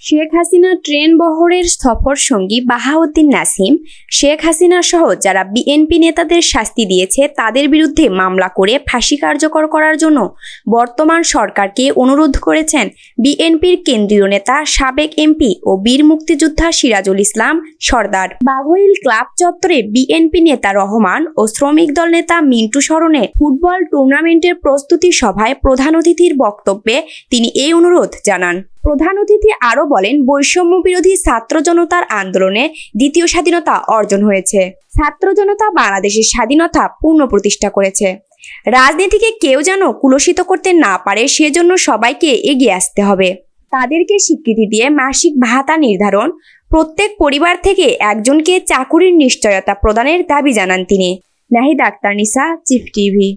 Sheikh Hasina train বহরের সফর সঙ্গী বাহাউদ্দিন নাসিম, শেখ হাসিনা সহ যারা বিএনপি নেতাদের শাস্তি দিয়েছে তাদের বিরুদ্ধে মামলা করে ফাঁসি কার্যকর করার জন্য বর্তমান সরকারকে অনুরোধ করেছেন বিএনপির কেন্দ্রীয় নেতা সাবেক এমপি ও বীর মুক্তিযোদ্ধা সিরাজুল ইসলাম সর্দার। বাঘইল ক্লাব চত্বরে বিএনপি নেতা রহমান ও শ্রমিক দল নেতা মিন্টু স্মরণে ফুটবল টুর্নামেন্টের প্রস্তুতি সভায় প্রধান অতিথির বক্তব্যে তিনি এই অনুরোধ জানান। প্রধান অতিথি আরও বলেন, বৈষম্য বিরোধী ছাত্র জনতার আন্দোলনে দ্বিতীয় স্বাধীনতা অর্জন হয়েছে। ছাত্র জনতা বাংলাদেশের স্বাধীনতা পূর্ণ প্রতিষ্ঠা করেছে। রাজনীতিকে কেউ যেন কুলসিত করতে না পারে, সেজন্য সবাইকে এগিয়ে আসতে হবে। তাদেরকে স্বীকৃতি দিয়ে মাসিক ভাতা নির্ধারণ, প্রত্যেক পরিবার থেকে একজনকে চাকুরির নিশ্চয়তা প্রদানের দাবি জানান তিনি। নাহিদ আক্তার নিসা, চিফ টিভি।